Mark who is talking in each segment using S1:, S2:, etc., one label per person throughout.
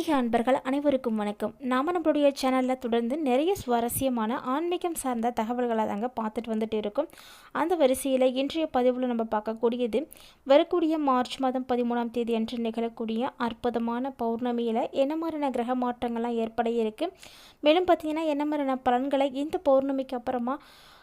S1: ஆன்மீக அன்பர்கள் அனைவருக்கும் வணக்கம். நாம் நம்மளுடைய சேனலில் தொடர்ந்து நிறைய சுவாரஸ்யமான ஆன்மீகம் சார்ந்த தகவல்களை தாங்க பார்த்துட்டு வந்துட்டு இருக்கோம். அந்த வரிசையில் இன்றைய பதிவில் நம்ம பார்க்கக்கூடியது வரக்கூடிய மார்ச் மாதம் பதிமூணாம் தேதி அன்று நிகழக்கூடிய அற்புதமான பௌர்ணமியில் என்ன மாதிரியான கிரக மாற்றங்கள்லாம் ஏற்பட இருக்குது மேலும் பார்த்தீங்கன்னா என்ன மாதிரியான பலன்களை இந்த பௌர்ணமிக்கு அப்புறமா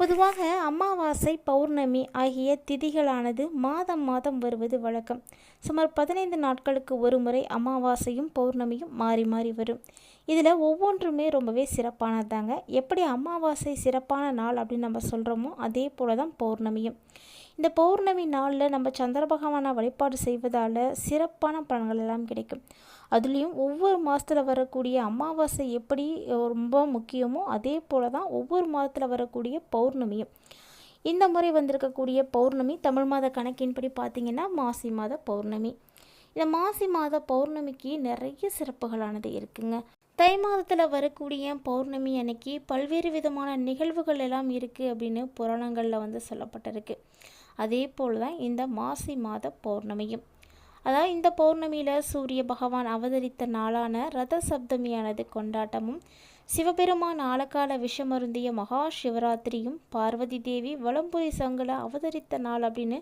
S1: பொதுவாக அமாவாசை பௌர்ணமி ஆகிய திதிகளானது மாதம் மாதம் வருவது வழக்கம். சுமார் பதினைந்து நாட்களுக்கு ஒரு முறை அமாவாசையும் பௌர்ணமியும் மாறி மாறி வரும். இதில் ஒவ்வொன்றுமே ரொம்பவே சிறப்பானதாங்க. எப்படி அமாவாசை சிறப்பான நாள் அப்படின்னு நம்ம சொல்கிறோமோ அதே போல தான் பௌர்ணமியும். இந்த பௌர்ணமி நாளில் நம்ம சந்திர பகவானை வழிபாடு செய்வதால் சிறப்பான பலன்கள் எல்லாம் கிடைக்கும். அதுலேயும் ஒவ்வொரு மாதத்தில் வரக்கூடிய அமாவாசை எப்படி ரொம்ப முக்கியமோ அதே போல் தான் ஒவ்வொரு மாதத்தில் வரக்கூடிய பௌர்ணமியும். இந்த முறை வந்திருக்கக்கூடிய பௌர்ணமி தமிழ் மாத கணக்கின்படி பார்த்திங்கன்னா மாசி மாத பௌர்ணமி. இந்த மாசி மாத பௌர்ணமிக்கு நிறைய சிறப்புகளானது இருக்குங்க. தை மாதத்தில் வரக்கூடிய பௌர்ணமி அன்னைக்கு பல்வேறு விதமான நிகழ்வுகள் எல்லாம் இருக்குது அப்படின்னு புராணங்களில் வந்து சொல்லப்பட்டிருக்கு. அதே போல் தான் இந்த மாசி மாத பௌர்ணமியும். அதாவது இந்த பௌர்ணமியில் சூரிய பகவான் அவதரித்த நாளான ரத சப்தமியானது கொண்டாட்டமும் சிவபெருமான் ஆலக்கால விஷமருந்திய மகா சிவராத்திரியும் பார்வதி தேவி வளம்புரி சங்கல அவதரித்த நாள் அப்படின்னு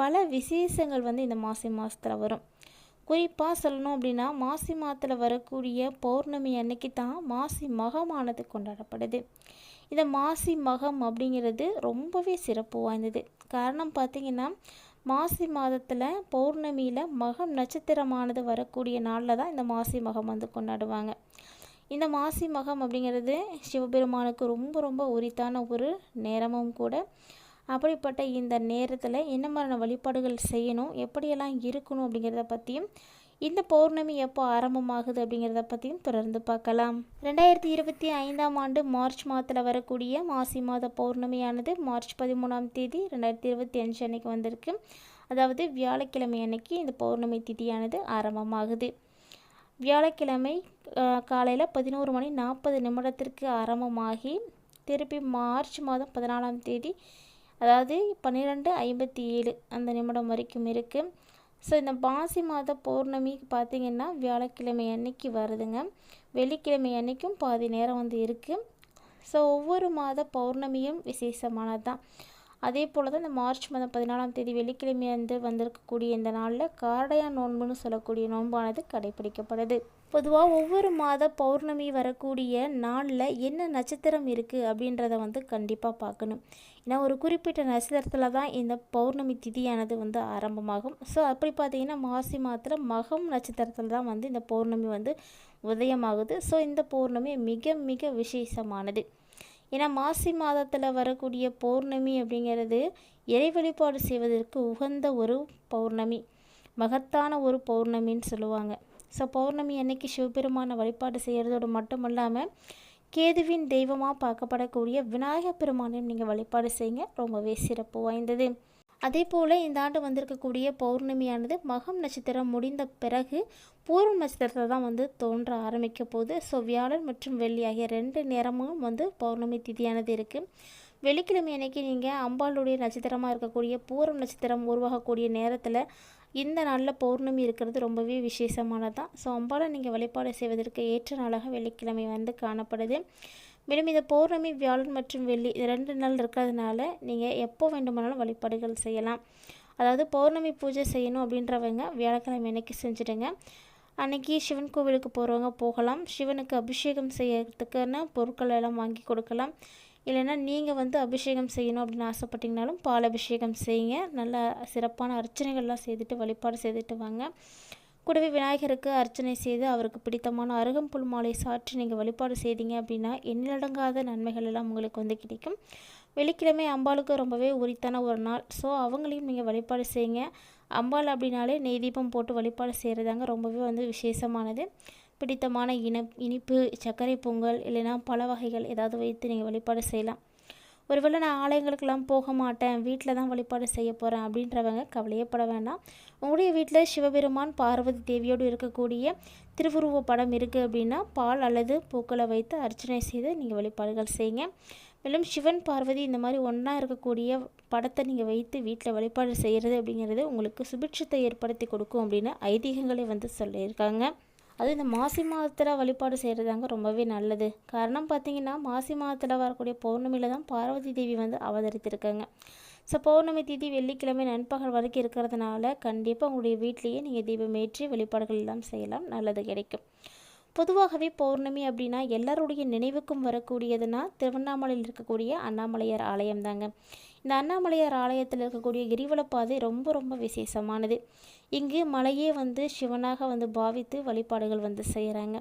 S1: பல விசேஷங்கள் வந்து இந்த மாசி மாதத்தில் வரும். குறிப்பாக சொல்லணும் அப்படின்னா மாசி மாதத்தில் வரக்கூடிய பௌர்ணமி அன்னைக்கு தான் மாசி மகமானது கொண்டாடப்படுது. இந்த மாசி மகம் அப்படிங்கிறது ரொம்பவே சிறப்பு வாய்ந்தது. காரணம் பார்த்திங்கன்னா மாசி மாதத்தில் பௌர்ணமியில் மகம் நட்சத்திரமானது வரக்கூடிய நாளில் தான் இந்த மாசி மகம் வந்து கொண்டாடுவாங்க. இந்த மாசி மகம் அப்படிங்கிறது சிவபெருமானுக்கு ரொம்ப ரொம்ப உரித்தான ஒரு நேரமும் கூட. அப்படிப்பட்ட இந்த நேரத்தில் என்ன மாதிரியான வழிபாடுகள் செய்யணும் எப்படியெல்லாம் இருக்கணும் அப்படிங்கிறத பற்றியும் இந்த பௌர்ணமி எப்போ ஆரம்பமாகுது அப்படிங்கிறத பற்றியும் தொடர்ந்து பார்க்கலாம். ரெண்டாயிரத்தி இருபத்தி ஐந்தாம் ஆண்டு மார்ச் மாதத்தில் வரக்கூடிய மாசி மாத பௌர்ணமியானது மார்ச் பதிமூணாம் தேதி ரெண்டாயிரத்தி இருபத்தி அஞ்சு அன்னைக்கு வந்திருக்கு. அதாவது வியாழக்கிழமை அன்னைக்கு இந்த பௌர்ணமி திதியானது ஆரம்பமாகுது. வியாழக்கிழமை காலையில் பதினோரு மணி நாற்பது நிமிடத்திற்கு ஆரம்பமாகி திருப்பி மார்ச் மாதம் பதினாலாம் தேதி அதாவது பன்னிரெண்டு ஐம்பத்தி ஏழு அந்த நிமிடம் வரைக்கும் இருக்குது ஸோ இந்த பாசி மாத பௌர்ணமி பார்த்திங்கன்னா வியாழக்கிழமை அன்னைக்கு வருதுங்க. வெள்ளிக்கிழமை அன்னைக்கும் பாதி நேரம் வந்து இருக்குது ஸோ ஒவ்வொரு மாத பௌர்ணமியும் விசேஷமானது தான் அதே போல் தான் இந்த மார்ச் மாதம் பதினாலாம் தேதி வெள்ளிக்கிழமை வந்து வந்திருக்கக்கூடிய இந்த நாளில் காரடையா நோன்புன்னு சொல்லக்கூடிய நோன்பானது கடைபிடிக்கப்படுது. பொதுவாக ஒவ்வொரு மாத பௌர்ணமி வரக்கூடிய நாளில் என்ன நட்சத்திரம் இருக்குது அப்படின்றத வந்து கண்டிப்பாக பார்க்கணும். ஏன்னா ஒரு குறிப்பிட்ட நட்சத்திரத்தில் தான் இந்த பௌர்ணமி திதியானது வந்து ஆரம்பமாகும். ஸோ அப்படி பார்த்தீங்கன்னா மாசி மாதத்தில் மகம் நட்சத்திரத்தில் தான் வந்து இந்த பௌர்ணமி வந்து உதயமாகுது. ஸோ இந்த பௌர்ணமி மிக மிக விசேஷமானது. ஏன்னா மாசி மாதத்தில் வரக்கூடிய பௌர்ணமி அப்படிங்கிறது இறை வழிபாடு செய்வதற்கு உகந்த ஒரு பௌர்ணமி. மகத்தான ஒரு பௌர்ணமின்னு சொல்லுவாங்க. ஸோ பௌர்ணமி அன்னைக்கு சிவபெருமானை வழிபாடு செய்கிறதோடு மட்டும் இல்லாமல் கேதுவின் தெய்வமாக பார்க்கப்படக்கூடிய விநாயகப் பெருமானையும் நீங்கள் வழிபாடு செய்யுங்க. ரொம்பவே சிறப்பு வாய்ந்தது. அதே போல் இந்த ஆண்டு வந்திருக்கக்கூடிய பௌர்ணமியானது மகம் நட்சத்திரம் முடிந்த பிறகு பூர்வ நட்சத்திரத்தில் தான் வந்து தோன்ற ஆரம்பிக்க போகுது. ஸோ வியாழன் மற்றும் வெள்ளி ஆகிய ரெண்டு நேரமும் வந்து பௌர்ணமி திதியானது இருக்குது வெள்ளிக்கிழமை அன்னைக்கு நீங்கள் அம்பாளுடைய நட்சத்திரமாக இருக்கக்கூடிய பூர்வ நட்சத்திரம் உருவாகக்கூடிய நேரத்தில் இந்த நாளில் பௌர்ணமி இருக்கிறது ரொம்பவே விசேஷமானது தான் ஸோ அம்பாலை நீங்கள் வழிபாடு செய்வதற்கு ஏற்ற நாளாக வெள்ளிக்கிழமை வந்து காணப்படுது. மேலும் இந்த பௌர்ணமி வியாழன் மற்றும் வெள்ளி இது ரெண்டு நாள் இருக்கிறதுனால நீங்கள் எப்போ வேண்டுமானாலும் வழிபாடுகள் செய்யலாம். அதாவது பௌர்ணமி பூஜை செய்யணும் அப்படின்றவங்க வியாழக்கிழமை அன்னைக்கு செஞ்சுடுங்க. அன்னைக்கு சிவன் கோவிலுக்கு போகிறவங்க போகலாம். சிவனுக்கு அபிஷேகம் செய்யறதுக்குன்னு பொருட்கள் எல்லாம் வாங்கி கொடுக்கலாம். இல்லைன்னா நீங்கள் வந்து அபிஷேகம் செய்யணும் அப்படின்னு ஆசைப்பட்டிங்கனாலும் பால் அபிஷேகம் செய்யுங்க. நல்ல சிறப்பான அர்ச்சனைகள்லாம் செய்துட்டு வழிபாடு செய்துட்டு வாங்க. கூடவே விநாயகருக்கு அர்ச்சனை செய்து அவருக்கு பிடித்தமான அருகம்புல் மாலை சாற்றி நீங்கள் வழிபாடு செய்தீங்க அப்படின்னா எண்ணிலடங்காத நன்மைகள் எல்லாம் உங்களுக்கு வந்து கிடைக்கும். வெள்ளிக்கிழமை அம்பாளுக்கு ரொம்பவே உரித்தான ஒரு நாள். ஸோ அவங்களையும் நீங்கள் வழிபாடு செய்யுங்க. அம்பாள் அப்படின்னாலே நெய் தீபம் போட்டு வழிபாடு செய்கிறதாங்க ரொம்பவே வந்து விசேஷமானது. பிடித்தமான இன இனிப்பு சர்க்கரை பொங்கல் இல்லைன்னா பல வகைகள் ஏதாவது வைத்து நீங்கள் வழிபாடு செய்யலாம். ஒருவேளை நான் ஆலயங்களுக்கெல்லாம் போக மாட்டேன் வீட்டில் தான் வழிபாடு செய்ய போகிறேன் அப்படின்றவங்க கவலையப்பட வேண்டாம். உங்களுடைய வீட்டில் சிவபெருமான் பார்வதி தேவியோடு இருக்கக்கூடிய திருவுருவ படம் இருக்குது அப்படின்னா பால் அல்லது பூக்களை வைத்து அர்ச்சனை செய்து நீங்கள் வழிபாடுகள் செய்யுங்க. மேலும் சிவன் பார்வதி இந்த மாதிரி ஒன்றா இருக்கக்கூடிய படத்தை நீங்கள் வைத்து வீட்டில் வழிபாடு செய்கிறது அப்படிங்கிறது உங்களுக்கு சுபிட்சத்தை ஏற்படுத்தி கொடுக்கும் அப்படின்னு ஐதீகங்களை வந்து சொல்லியிருக்காங்க. அதுவும் இந்த மாசி மாதத்தில் வழிபாடு செய்கிறதாங்க ரொம்பவே நல்லது. காரணம் பார்த்தீங்கன்னா மாசி மாதத்தில் வரக்கூடிய பௌர்ணமியில் தான் பார்வதி தேவி வந்து அவதரித்திருக்காங்க. ஸோ பௌர்ணமி திதி வெள்ளிக்கிழமை நண்பகல் வரைக்கும் இருக்கிறதுனால கண்டிப்பாக உங்களுடைய வீட்லேயே நீங்கள் தீபம் ஏற்றி வழிபாடுகள் எல்லாம் செய்யலாம். நல்லது கிடைக்கும். பொதுவாகவே பௌர்ணமி அப்படின்னா எல்லாருடைய நினைவுக்கும் வரக்கூடியதுன்னா திருவண்ணாமலையில் இருக்கக்கூடிய அண்ணாமலையார் ஆலயம் தாங்க இந்த அண்ணாமலையார் ஆலயத்தில் இருக்கக்கூடிய கிரிவலப்பாதை ரொம்ப ரொம்ப விசேஷமானது. இங்கு மலையே வந்து சிவனாக வந்து பாவித்து வழிபாடுகள் வந்து செய்கிறாங்க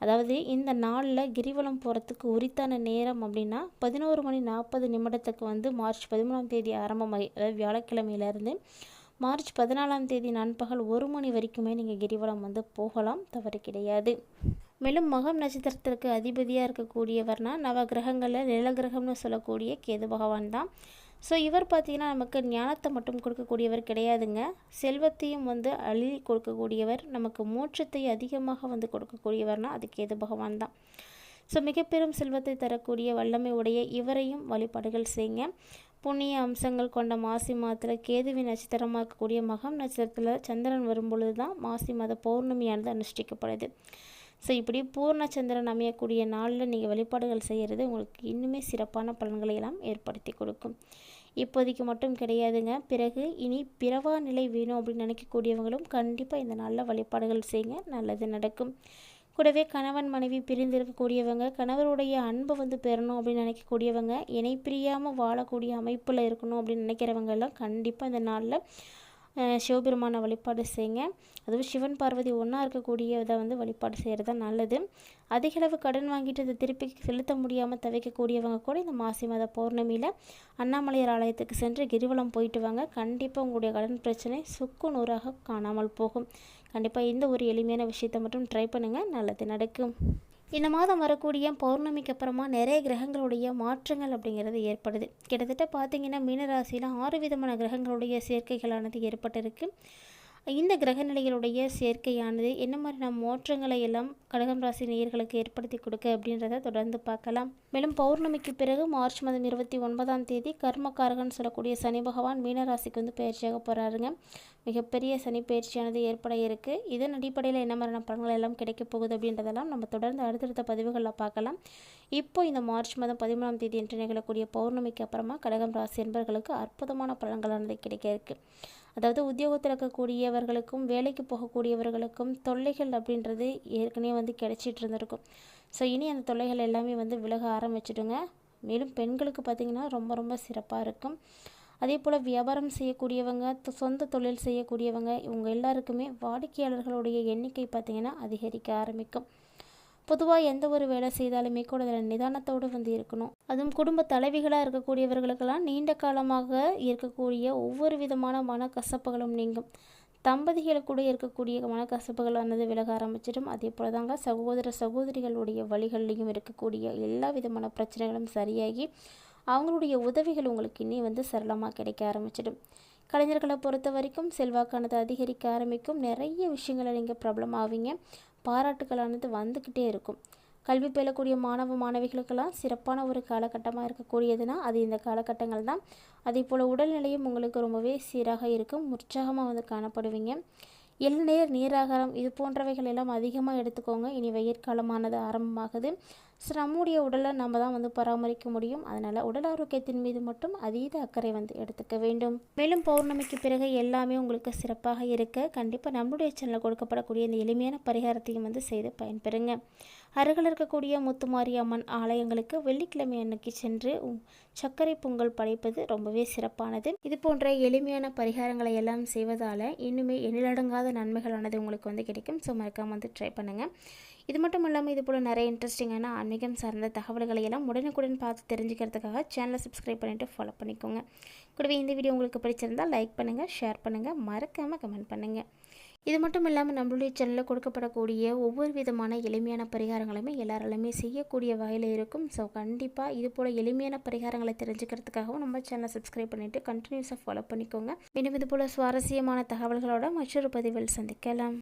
S1: அதாவது இந்த நாளில் கிரிவலம் போகிறதுக்கு உரித்தான நேரம் அப்படின்னா பதினோரு மணி நாற்பது நிமிடத்துக்கு வந்து மார்ச் பதிமூணாம் தேதி ஆரம்பமாகி அதாவது வியாழக்கிழமையிலேருந்து மார்ச் பதினாலாம் தேதி நண்பகல் ஒரு மணி வரைக்குமே நீங்கள் கிரிவலம் வந்து போகலாம். தவறு கிடையாது. மேலும் மகம் நட்சத்திரத்திற்கு அதிபதியாக இருக்கக்கூடியவர்னா நவ கிரகங்களில் நிலகிரகம்னு சொல்லக்கூடிய கேது பகவான் தான். ஸோ இவர் பார்த்திங்கன்னா நமக்கு ஞானத்தை மட்டும் கொடுக்கக்கூடியவர் கிடையாதுங்க. செல்வத்தையும் வந்து அழி கொடுக்கக்கூடியவர் நமக்கு மோட்சத்தை அதிகமாக வந்து கொடுக்கக்கூடியவர்னால் அது கேது பகவான் தான். ஸோ மிகப்பெரும் செல்வத்தை தரக்கூடிய வல்லமை உடைய இவரையும் வழிபாடுகள் செய்யுங்க. புண்ணிய அம்சங்கள் கொண்ட மாசி மாதத்தில் கேதுவி நட்சத்திரமாக இருக்கக்கூடிய மகம் நட்சத்திரத்தில் சந்திரன் வரும்பொழுது தான் மாசி மாத பௌர்ணமியானது அனுஷ்டிக்கப்படுது. ஸோ இப்படி பூர்ண சந்திரன் அமையக்கூடிய நாளில் நீங்கள் வழிபாடுகள் செய்கிறது உங்களுக்கு இன்னுமே சிறப்பான பலன்களை எல்லாம் ஏற்படுத்தி கொடுக்கும். இப்போதைக்கு மட்டும் கிடையாதுங்க. பிறகு இனி பிறவா நிலை வேணும் அப்படின்னு நினைக்கக்கூடியவங்களும் கண்டிப்பாக இந்த நல்ல வழிபாடுகள் செய்யுங்க. நல்லது நடக்கும். கூடவே கணவன் மனைவி பிரிந்திருக்கக்கூடியவங்க கணவருடைய அன்பை வந்து பெறணும் அப்படின்னு நினைக்கக்கூடியவங்க இணை பிரியாமல் வாழக்கூடிய அமைப்பில் இருக்கணும் அப்படின்னு நினைக்கிறவங்க எல்லாம் கண்டிப்பாக இந்த நாளில் சிவபெருமானை வழிபாடு செய்யுங்க. அதுவும் சிவன் பார்வதி ஒன்றா இருக்கக்கூடியதை வந்து வழிபாடு செய்கிறது தான் நல்லது. அதிகளவு கடன் வாங்கிட்டு அதை திருப்பி செலுத்த முடியாமல் தவிக்கக்கூடியவங்க கூட இந்த மாசி மாத பௌர்ணமியில் அண்ணாமலையார் ஆலயத்துக்கு சென்று கிரிவலம் போயிட்டு வாங்க. கண்டிப்பாக உங்களுடைய கடன் பிரச்சனை சுக்கு நூறாக காணாமல் போகும். கண்டிப்பாக இந்த ஒரு எளிமையான விஷயத்தை மட்டும் ட்ரை பண்ணுங்கள் நல்லது நடக்கும். இந்த மாதம் வரக்கூடிய பௌர்ணமிக்கு அப்புறமா நிறைய கிரகங்களுடைய மாற்றங்கள் அப்படிங்கிறது ஏற்படுது. கிட்டத்தட்ட பார்த்தீங்கன்னா மீனராசியில் ஆறு விதமான கிரகங்களுடைய சேர்க்கைகளானது ஏற்பட்டிருக்கு. இந்த கிரக நிலைகளுடைய சேர்க்கையானது என்ன மாதிரியான மாற்றங்களை எல்லாம் கடகம் ராசி நேயர்களுக்கு ஏற்படுத்தி கொடுக்க அப்படின்றத தொடர்ந்து பார்க்கலாம். மேலும் பௌர்ணமிக்கு பிறகு மார்ச் மாதம் இருபத்தி ஒன்பதாம் தேதி கர்மக்காரகன் சொல்லக்கூடிய சனி பகவான் மீனராசிக்கு வந்து பயிற்சியாக போகிறாருங்க மிகப்பெரிய சனி பயிற்சியானது ஏற்பட இருக்குது இதன் அடிப்படையில் என்ன மாதிரியான பலன்கள் எல்லாம் கிடைக்க போகுது அப்படின்றதெல்லாம் நம்ம தொடர்ந்து அடுத்தடுத்த பதிவுகளில் பார்க்கலாம். இப்போ இந்த மார்ச் மாதம் பதிமூணாம் தேதி என்று நிகழக்கூடிய பௌர்ணமிக்கு அப்புறமா கடகம் ராசி என்பவர்களுக்கு அற்புதமான பலன்களானது கிடைக்க இருக்குது அதாவது உத்தியோகத்தில் இருக்கக்கூடியவர்களுக்கும் வேலைக்கு போகக்கூடியவர்களுக்கும் தொல்லைகள் அப்படின்றது ஏற்கனவே வந்து கிடைச்சிட்டு இருந்திருக்கும். ஸோ இனி அந்த தொல்லைகள் எல்லாமே வந்து விலக ஆரம்பிச்சிடுங்க. மேலும் பெண்களுக்கு பார்த்திங்கன்னா ரொம்ப ரொம்ப சிறப்பாக இருக்கும். அதே போல் வியாபாரம் செய்யக்கூடியவங்க சொந்த தொழில் செய்யக்கூடியவங்க இவங்க எல்லாருக்குமே வாடிக்கையாளர்களுடைய எண்ணிக்கை பார்த்திங்கன்னா அதிகரிக்க ஆரம்பிக்கும். பொதுவாக எந்த ஒரு வேலை செய்தாலுமே கூட அதில் நிதானத்தோடு வந்து இருக்கணும். அதுவும் குடும்ப தலைவிகளாக இருக்கக்கூடியவர்களுக்கெல்லாம் நீண்ட காலமாக இருக்கக்கூடிய ஒவ்வொரு விதமான மனக்கசப்புகளும் நீங்கும். தம்பதிகளுக்கு கூட இருக்கக்கூடிய மனக்கசப்புகளானது விலக ஆரம்பிச்சிடும். அதே போல் தாங்க சகோதர சகோதரிகளுடைய வழிகள்லையும் இருக்கக்கூடிய எல்லா விதமான பிரச்சனைகளும் சரியாகி அவங்களுடைய உதவிகள் உங்களுக்கு இனி வந்து சரளமாக கிடைக்க ஆரம்பிச்சிடும். கலைஞர்களை பொறுத்த வரைக்கும் செல்வாக்கானது அதிகரிக்க ஆரம்பிக்கும். நிறைய விஷயங்களை நீங்கள் ப்ராப்ளம் ஆவீங்க பாராட்டுகளானது வந்துக்கிட்டே இருக்கும். கல்வி பெறக்கூடிய மாணவ மாணவிகளுக்கெல்லாம் சிறப்பான ஒரு காலகட்டமாக இருக்கக்கூடியதுன்னா அது இந்த காலகட்டங்கள் தான். அதே போல் உடல்நிலையும் உங்களுக்கு ரொம்பவே சீராக இருக்கும். உற்சாகமாக வந்து காணப்படுவீங்க. இளநீர் நீராகாரம் இது போன்றவைகள் எல்லாம் அதிகமாக எடுத்துக்கோங்க. இனி வெயிற்காலமானது ஆரம்பமாகுது. ஸோ நம்முடைய உடலை நம்ம தான் வந்து பராமரிக்க முடியும். அதனால் உடல் ஆரோக்கியத்தின் மீது மட்டும் அதீத அக்கறை வந்து எடுத்துக்க வேண்டும். மேலும் பௌர்ணமிக்கு பிறகு எல்லாமே உங்களுக்கு சிறப்பாக இருக்க கண்டிப்பாக நம்முடைய சேனலில் கொடுக்கப்படக்கூடிய இந்த எளிமையான பரிகாரத்தையும் வந்து செய்து பயன்பெறுங்க. அருகில் இருக்கக்கூடிய முத்துமாரி அம்மன் ஆலயங்களுக்கு வெள்ளிக்கிழமை அன்னைக்கு சென்று சர்க்கரை பொங்கல் படைப்பது ரொம்பவே சிறப்பானது. இது போன்ற எளிமையான பரிகாரங்களை எல்லாம் செய்வதால் இன்னுமே எண்ணிலடங்காத நன்மைகளானது உங்களுக்கு வந்து கிடைக்கும். ஸோ மறக்காமல் வந்து ட்ரை பண்ணுங்கள் இது மட்டும் இல்லாமல் இது போல் நிறைய இன்ட்ரெஸ்டிங்கான ஆன்மீகம் சார்ந்த தகவல்களை எல்லாம் உடனுக்குடன் பார்த்து தெரிஞ்சுக்கிறதுக்காக சேனலை சப்ஸ்கிரைப் பண்ணிவிட்டு ஃபாலோ பண்ணிக்கோங்க. கூடவே இந்த வீடியோ உங்களுக்கு பிடிச்சிருந்தால் லைக் பண்ணுங்கள் ஷேர் பண்ணுங்கள் மறக்காமல் கமெண்ட் பண்ணுங்கள் இது மட்டும் இல்லாமல் நம்மளுடைய சேனலில் கொடுக்கப்படக்கூடிய ஒவ்வொரு விதமான எளிமையான பரிகாரங்களுமே எல்லாராலுமே செய்யக்கூடிய வகையில் இருக்கும். ஸோ கண்டிப்பாக இது போல் எளிமையான பரிகாரங்களை தெரிஞ்சுக்கிறதுக்காகவும் நம்ம சேனலை சப்ஸ்கிரைப் பண்ணிவிட்டு கண்டினியூஸாக ஃபாலோ பண்ணிக்கோங்க. இன்னும் இது போல் சுவாரஸ்யமான தகவல்களோட மற்றொரு பதிவில் சந்திக்கலாம்.